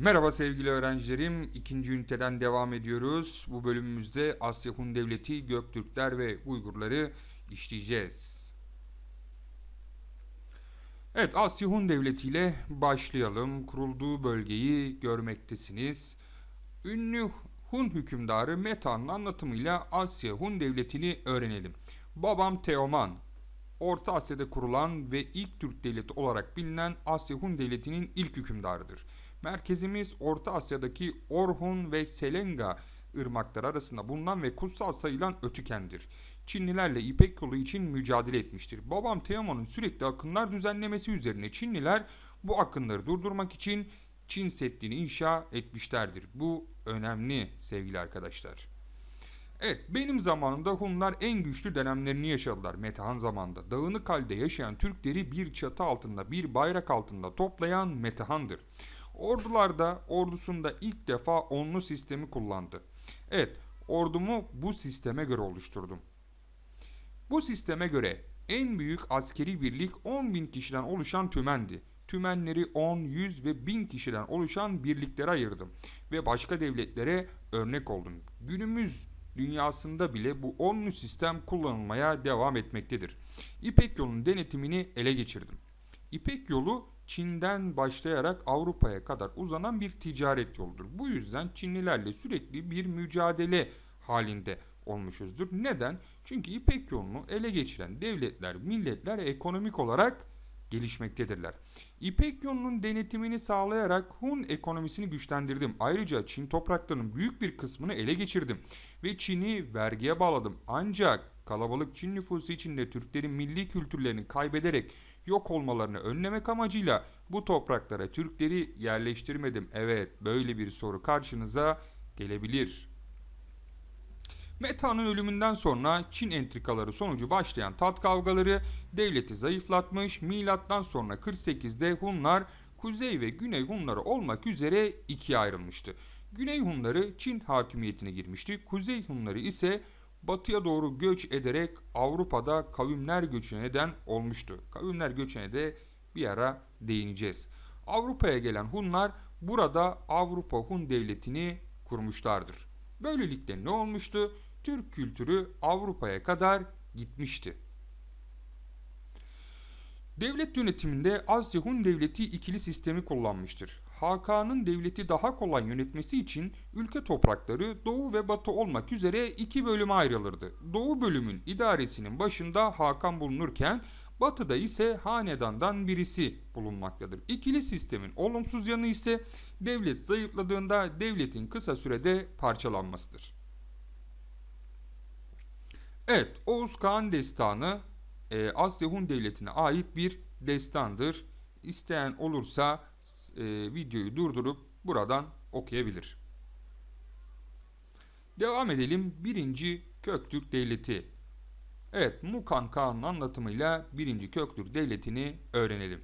Merhaba sevgili öğrencilerim. İkinci üniteden devam ediyoruz. Bu bölümümüzde Asya Hun Devleti, Göktürkler ve Uygurları işleyeceğiz. Evet, Asya Hun Devleti ile başlayalım. Kurulduğu bölgeyi görmektesiniz. Ünlü Hun hükümdarı Meta'nın anlatımıyla Asya Hun Devleti'ni öğrenelim. Babam Teoman, Orta Asya'da kurulan ve ilk Türk devleti olarak bilinen Asya Hun Devleti'nin ilk hükümdarıdır. Merkezimiz Orta Asya'daki Orhun ve Selenga ırmakları arasında bulunan ve kutsal sayılan Ötüken'dir. Çinlilerle İpek yolu için mücadele etmiştir. Babam Teoman'ın sürekli akınlar düzenlemesi üzerine Çinliler bu akınları durdurmak için Çin Seddi'ni inşa etmişlerdir. Bu önemli sevgili arkadaşlar. Evet benim zamanımda Hunlar en güçlü dönemlerini yaşadılar Metehan zamanında. Dağınık halde yaşayan Türkleri bir çatı altında bir bayrak altında toplayan Metehan'dır. Ordularda ordusunda ilk defa onlu sistemi kullandı. Evet ordumu bu sisteme göre oluşturdum. Bu sisteme göre en büyük askeri birlik 10 bin kişiden oluşan tümendi. Tümenleri 10, 100 ve 1000 kişiden oluşan birliklere ayırdım ve başka devletlere örnek oldum. Günümüz dünyasında bile bu onlu sistem kullanılmaya devam etmektedir. İpek yolunun denetimini ele geçirdim. İpek yolu Çin'den başlayarak Avrupa'ya kadar uzanan bir ticaret yoludur. Bu yüzden Çinlilerle sürekli bir mücadele halinde olmuşuzdur. Neden? Çünkü İpek yolunu ele geçiren devletler, milletler ekonomik olarak gelişmektedirler. İpek yolunun denetimini sağlayarak Hun ekonomisini güçlendirdim. Ayrıca Çin topraklarının büyük bir kısmını ele geçirdim ve Çin'i vergiye bağladım. Ancak kalabalık Çin nüfusu içinde Türklerin milli kültürlerini kaybederek yok olmalarını önlemek amacıyla bu topraklara Türkleri yerleştirmedim. Evet, böyle bir soru karşınıza gelebilir. Meta'nın ölümünden sonra Çin entrikaları sonucu başlayan tat kavgaları devleti zayıflatmış. Milattan sonra 48'de Hunlar Kuzey ve Güney Hunları olmak üzere ikiye ayrılmıştı. Güney Hunları Çin hakimiyetine girmişti. Kuzey Hunları ise batıya doğru göç ederek Avrupa'da kavimler göçüne neden olmuştu. Kavimler göçüne de bir ara değineceğiz. Avrupa'ya gelen Hunlar burada Avrupa Hun devletini kurmuşlardır. Böylelikle ne olmuştu? Türk kültürü Avrupa'ya kadar gitmişti. Devlet yönetiminde Asya Hun devleti ikili sistemi kullanmıştır. Hakan'ın devleti daha kolay yönetmesi için ülke toprakları doğu ve batı olmak üzere iki bölüme ayrılırdı. Doğu bölümün idaresinin başında Hakan bulunurken batıda ise hanedandan birisi bulunmaktadır. İkili sistemin olumsuz yanı ise devlet zayıfladığında devletin kısa sürede parçalanmasıdır. Evet, Oğuz Kağan Destanı e, Asya Hun Devleti'ne ait bir destandır. İsteyen olursa e, videoyu durdurup buradan okuyabilir. Devam edelim. Birinci Köktürk Devleti. Evet, Mukan Kağan'ın anlatımıyla birinci Köktürk Devleti'ni öğrenelim.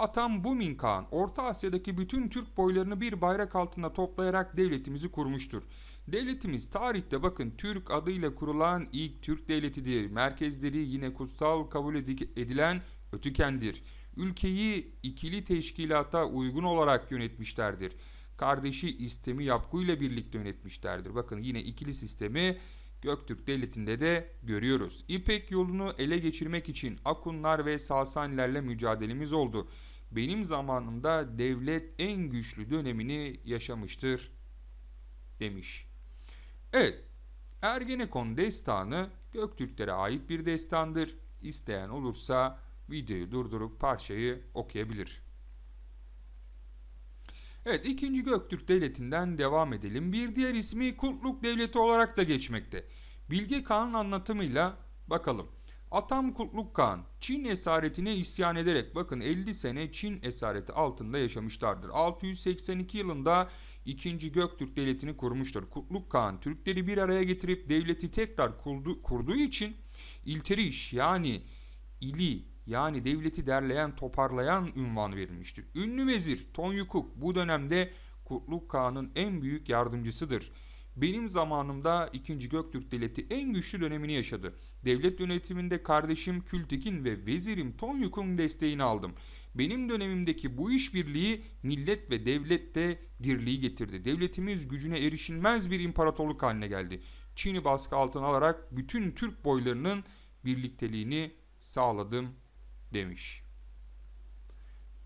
Atam Bumin Kağan, Orta Asya'daki bütün Türk boylarını bir bayrak altında toplayarak devletimizi kurmuştur. Devletimiz tarihte bakın Türk adıyla kurulan ilk Türk devletidir. Merkezleri yine kutsal kabul edilen Ötüken'dir. Ülkeyi ikili teşkilata uygun olarak yönetmişlerdir. Kardeşi İstemi Yapgu birlikte yönetmişlerdir. Bakın yine ikili sistemi Göktürk Devleti'nde de görüyoruz. İpek yolunu ele geçirmek için Akunlar ve Sasanilerle mücadelemiz oldu. Benim zamanımda devlet en güçlü dönemini yaşamıştır demiş. Evet, Ergenekon destanı Göktürklere ait bir destandır. İsteyen olursa videoyu durdurup parçayı okuyabilir. Evet, ikinci Göktürk Devleti'nden devam edelim. Bir diğer ismi Kurtluk Devleti olarak da geçmekte. Bilge Kağan'ın anlatımıyla bakalım. Atam Kutluk Kağan Çin esaretine isyan ederek bakın 50 sene Çin esareti altında yaşamışlardır. 682 yılında 2. Göktürk Devleti'ni kurmuştur. Kutluk Kağan Türkleri bir araya getirip devleti tekrar kurdu, kurduğu için ilteriş yani ili yani devleti derleyen toparlayan ünvan verilmiştir. Ünlü vezir Tonyukuk bu dönemde Kutluk Kağan'ın en büyük yardımcısıdır. Benim zamanımda 2. Göktürk Devleti en güçlü dönemini yaşadı. Devlet yönetiminde kardeşim Kültekin ve vezirim Tonyuk'un desteğini aldım. Benim dönemimdeki bu işbirliği millet ve devlette dirliği getirdi. Devletimiz gücüne erişilmez bir imparatorluk haline geldi. Çin'i baskı altına alarak bütün Türk boylarının birlikteliğini sağladım demiş.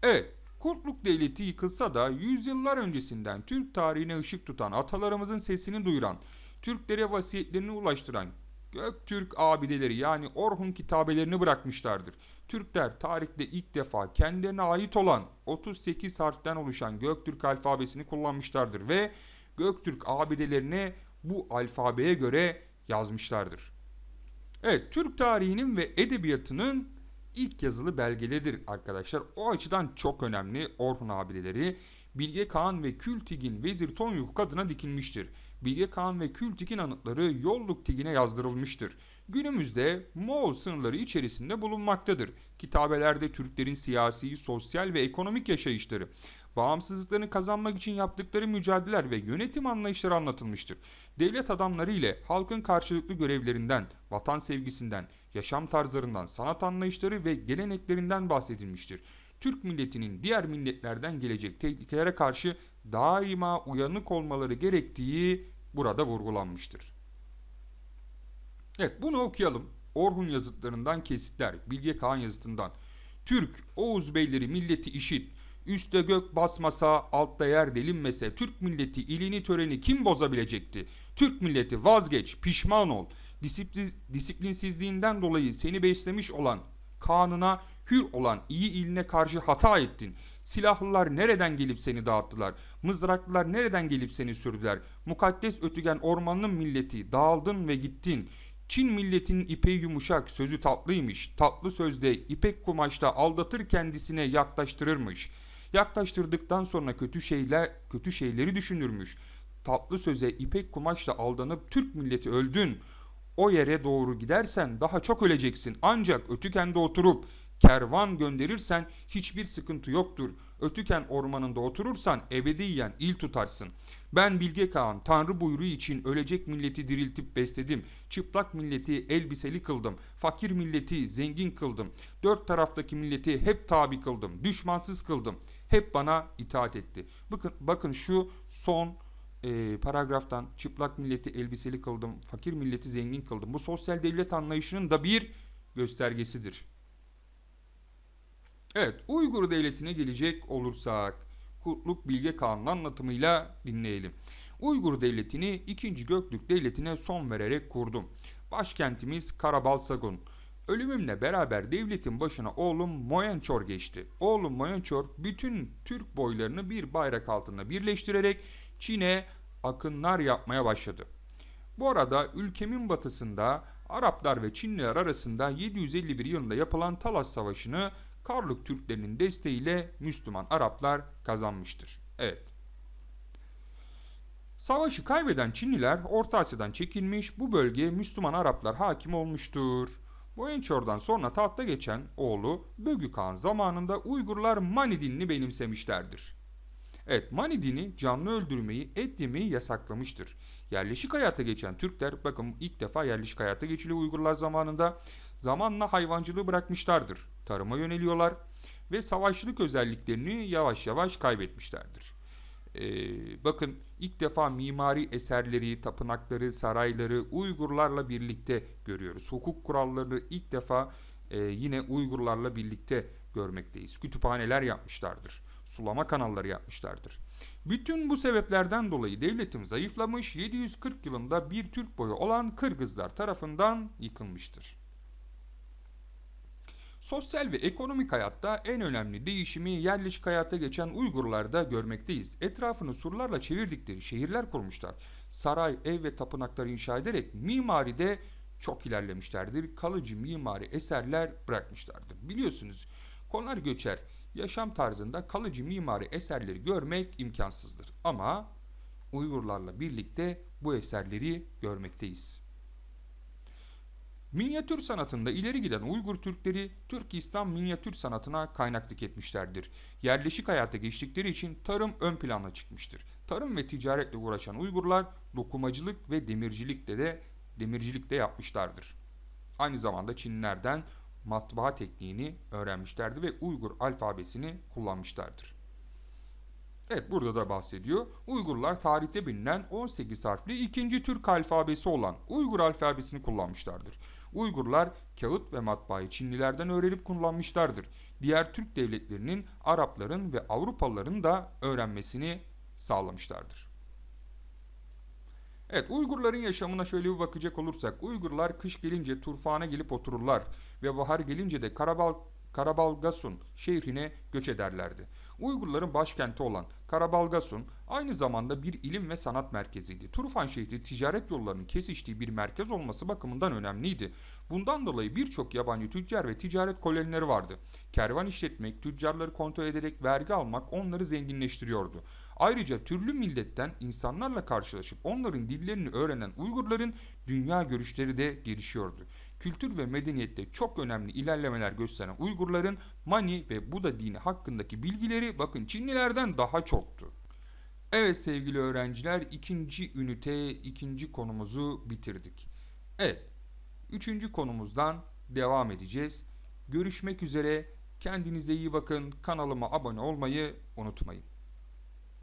Evet, Kurtluk Devleti yıkılsa da yüzyıllar öncesinden Türk tarihine ışık tutan, atalarımızın sesini duyuran, Türklere vasiyetlerini ulaştıran Göktürk abideleri yani Orhun kitabelerini bırakmışlardır. Türkler tarihte ilk defa kendilerine ait olan 38 harften oluşan Göktürk alfabesini kullanmışlardır ve Göktürk abidelerine bu alfabeye göre yazmışlardır. Evet, Türk tarihinin ve edebiyatının ilk yazılı belgeleridir arkadaşlar. O açıdan çok önemli Orhun abideleri Bilge Kağan ve Kültigin Vezir Tonyuk adına dikilmiştir. Bilge Kağan ve Kültigin anıtları Yolluk Tigin'e yazdırılmıştır. Günümüzde Moğol sınırları içerisinde bulunmaktadır. Kitabelerde Türklerin siyasi, sosyal ve ekonomik yaşayışları, bağımsızlıklarını kazanmak için yaptıkları mücadeleler ve yönetim anlayışları anlatılmıştır. Devlet adamları ile halkın karşılıklı görevlerinden, vatan sevgisinden, yaşam tarzlarından, sanat anlayışları ve geleneklerinden bahsedilmiştir. Türk milletinin diğer milletlerden gelecek tehlikelere karşı daima uyanık olmaları gerektiği burada vurgulanmıştır. Evet bunu okuyalım. Orhun yazıtlarından kesitler, Bilge Kağan yazıtından. Türk, Oğuz beyleri milleti işit, üstte gök basmasa, altta yer delinmese, Türk milleti ilini töreni kim bozabilecekti? Türk milleti vazgeç, pişman ol. Disiplin, disiplinsizliğinden dolayı seni beslemiş olan kanına hür olan iyi iline karşı hata ettin. Silahlılar nereden gelip seni dağıttılar? Mızraklılar nereden gelip seni sürdüler? Mukaddes ötügen ormanın milleti dağıldın ve gittin. Çin milletinin ipeği yumuşak, sözü tatlıymış. Tatlı sözde ipek kumaşta aldatır kendisine yaklaştırırmış. Yaklaştırdıktan sonra kötü şeyler, kötü şeyleri düşünürmüş. Tatlı söze ipek kumaşla aldanıp Türk milleti öldün. O yere doğru gidersen daha çok öleceksin. Ancak ötükende oturup kervan gönderirsen hiçbir sıkıntı yoktur. Ötüken ormanında oturursan ebediyen il tutarsın. Ben Bilge Kağan Tanrı buyruğu için ölecek milleti diriltip besledim. Çıplak milleti elbiseli kıldım. Fakir milleti zengin kıldım. Dört taraftaki milleti hep tabi kıldım. Düşmansız kıldım. Hep bana itaat etti. Bakın, bakın şu son e, paragraftan çıplak milleti elbiseli kıldım, fakir milleti zengin kıldım. Bu sosyal devlet anlayışının da bir göstergesidir. Evet, Uygur devletine gelecek olursak, Kurtluk Bilge Kağan'ın anlatımıyla dinleyelim. Uygur devletini 2. Göktürk devletine son vererek kurdum. Başkentimiz Karabalsagun. Ölümümle beraber devletin başına oğlum Moyençor geçti. Oğlum Moyençor bütün Türk boylarını bir bayrak altında birleştirerek Çin'e akınlar yapmaya başladı. Bu arada ülkemin batısında Araplar ve Çinliler arasında 751 yılında yapılan Talas Savaşı'nı Karluk Türklerinin desteğiyle Müslüman Araplar kazanmıştır. Evet. Savaşı kaybeden Çinliler Orta Asya'dan çekilmiş, bu bölgeye Müslüman Araplar hakim olmuştur. Boyençor'dan sonra tahta geçen oğlu Bögü Kağan zamanında Uygurlar Mani dinini benimsemişlerdir. Evet Mani dini canlı öldürmeyi, et yemeyi yasaklamıştır. Yerleşik hayata geçen Türkler, bakın ilk defa yerleşik hayata geçiliyor Uygurlar zamanında, zamanla hayvancılığı bırakmışlardır. Tarıma yöneliyorlar ve savaşçılık özelliklerini yavaş yavaş kaybetmişlerdir. Ee, bakın ilk defa mimari eserleri, tapınakları, sarayları Uygurlarla birlikte görüyoruz. Hukuk kurallarını ilk defa e, yine Uygurlarla birlikte görmekteyiz. Kütüphaneler yapmışlardır. Sulama kanalları yapmışlardır. Bütün bu sebeplerden dolayı devletim zayıflamış, 740 yılında bir Türk boyu olan Kırgızlar tarafından yıkılmıştır. Sosyal ve ekonomik hayatta en önemli değişimi yerleşik hayata geçen Uygurlarda görmekteyiz. Etrafını surlarla çevirdikleri şehirler kurmuşlar. Saray, ev ve tapınaklar inşa ederek mimaride çok ilerlemişlerdir. Kalıcı mimari eserler bırakmışlardır. Biliyorsunuz konar göçer yaşam tarzında kalıcı mimari eserleri görmek imkansızdır. Ama Uygurlarla birlikte bu eserleri görmekteyiz. Minyatür sanatında ileri giden Uygur Türkleri Türk İslam minyatür sanatına kaynaklık etmişlerdir. Yerleşik hayata geçtikleri için tarım ön plana çıkmıştır. Tarım ve ticaretle uğraşan Uygurlar dokumacılık ve demircilikle de demircilikte yapmışlardır. Aynı zamanda Çinlilerden matbaa tekniğini öğrenmişlerdi ve Uygur alfabesini kullanmışlardır. Evet burada da bahsediyor. Uygurlar tarihte bilinen 18 harfli ikinci Türk alfabesi olan Uygur alfabesini kullanmışlardır. Uygurlar kağıt ve matbaayı Çinlilerden öğrenip kullanmışlardır. Diğer Türk devletlerinin Arapların ve Avrupalıların da öğrenmesini sağlamışlardır. Evet Uygurların yaşamına şöyle bir bakacak olursak Uygurlar kış gelince Turfan'a gelip otururlar ve bahar gelince de Karabal Karabalgasun şehrine göç ederlerdi. Uygurların başkenti olan Karabalgasun aynı zamanda bir ilim ve sanat merkeziydi. Turfan şehri ticaret yollarının kesiştiği bir merkez olması bakımından önemliydi. Bundan dolayı birçok yabancı tüccar ve ticaret kolonileri vardı. Kervan işletmek, tüccarları kontrol ederek vergi almak onları zenginleştiriyordu. Ayrıca türlü milletten insanlarla karşılaşıp onların dillerini öğrenen Uygurların dünya görüşleri de gelişiyordu. Kültür ve medeniyette çok önemli ilerlemeler gösteren Uygurların Mani ve Buda dini hakkındaki bilgileri bakın Çinlilerden daha çoktu. Evet sevgili öğrenciler ikinci ünite ikinci konumuzu bitirdik. Evet üçüncü konumuzdan devam edeceğiz. Görüşmek üzere kendinize iyi bakın kanalıma abone olmayı unutmayın.